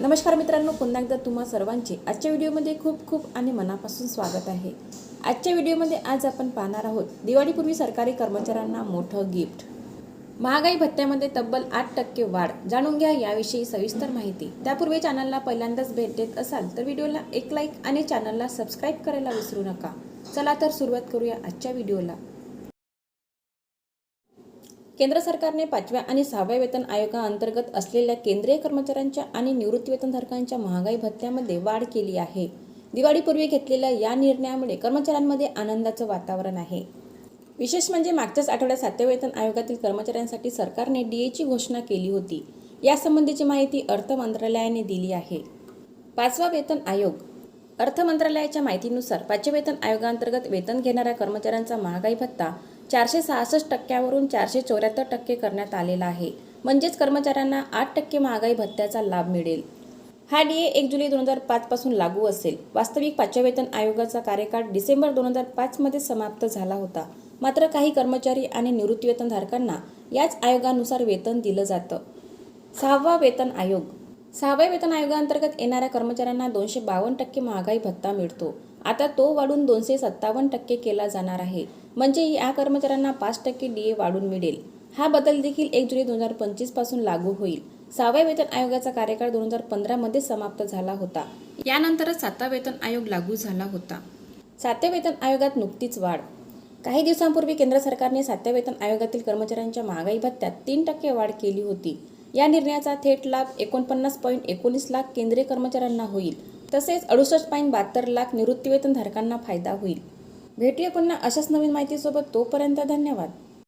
नमस्कार मित्रांनो पुन्हा एकदा तुम्हा सर्वांचे आजच्या व्हिडिओमध्ये खूप खूप आणि मनापासून स्वागत आहे. आजच्या व्हिडिओमध्ये आज आपण पाहणार आहोत दिवाळीपूर्वी सरकारी कर्मचाऱ्यांना मोठं गिफ्ट. महागाई भत्त्यामध्ये तब्बल आठ टक्के वाढ. जाणून घ्या याविषयी सविस्तर माहिती. त्यापूर्वी चॅनलला पहिल्यांदाच भेट देत असाल तर व्हिडिओला एक लाईक आणि चॅनलला सबस्क्राईब करायला विसरू नका. चला तर सुरुवात करूया आजच्या व्हिडिओला. केंद्र सरकारने पाचव्या आणि सहाव्या वेतन आयोगाअंतर्गत असलेल्या केंद्रीय कर्मचाऱ्यांच्या आणि निवृत्तीवेतनधारकांच्या महागाई भत्त्यामध्ये वाढ केली आहे. दिवाळीपूर्वी घेतलेल्या या निर्णयामुळे कर्मचाऱ्यांमध्ये आनंदाचं वातावरण आहे. विशेष म्हणजे मागच्याच आठवड्यात सातव्या वेतन आयोगातील कर्मचाऱ्यांसाठी सरकारने डीएची घोषणा केली होती. यासंबंधीची माहिती अर्थ मंत्रालयाने दिली आहे. पाचवा वेतन आयोग. अर्थ मंत्रालयाच्या माहितीनुसार पाचव्या वेतन आयोगांतर्गत वेतन घेणाऱ्या कर्मचाऱ्यांचा महागाई भत्ता चारशे सहासष्ट टक्क्यावरून चारशे चौऱ्याहत्तर टक्के करण्यात आलेला आहे. म्हणजेच कर्मचाऱ्यांना आठ टक्के महागाई भत्त्याचा लाभ मिळेल. हा डी ए एक जुलै दोन हजार पाचपासून लागू असेल. वास्तविक पाचव्या वेतन आयोगाचा कार्यकाळ डिसेंबर दोन हजार पाचमध्ये समाप्त झाला होता. मात्र काही कर्मचारी आणि निवृत्तीवेतनधारकांना याच आयोगानुसार वेतन दिलं जातं. सहावा वेतन आयोग. सहाव्या वेतन आयोगाअंतर्गत येणाऱ्या कर्मचाऱ्यांना दोनशे बावन्न टक्के महागाई भत्ता मिळतो. आता तो वाढून दोनशे सत्तावन्न टक्के केला जाणार आहे. म्हणजे या कर्मचाऱ्यांना पाच टक्के डी ए वाढून मिळेल. हा बदल देखील एक जुलै दोन हजार पंचवीसपासून लागू होईल. सहाव्या वेतन आयोगाचा कार्यकाळ दोन हजार पंधरामध्ये समाप्त झाला होता. यानंतरच सातवा वेतन आयोग लागू झाला होता. सातव्या वेतन आयोगात नुकतीच वाढ. काही दिवसांपूर्वी केंद्र सरकारने सातव्या वेतन आयोगातील कर्मचाऱ्यांच्या महागाई भत्त्यात तीन टक्के वाढ केली होती. या निर्णयाचा थेट लाभ एकोणपन्नास पॉईंट एकोणीस लाख केंद्रीय कर्मचाऱ्यांना होईल. तसेच अडुसष्ट पॉईंट बहात्तर लाख निवृत्तीवेतनधारकांना फायदा होईल. भेटूया पुन्हा अशाच नवीन माहितीसोबत तोपर्यंत धन्यवाद.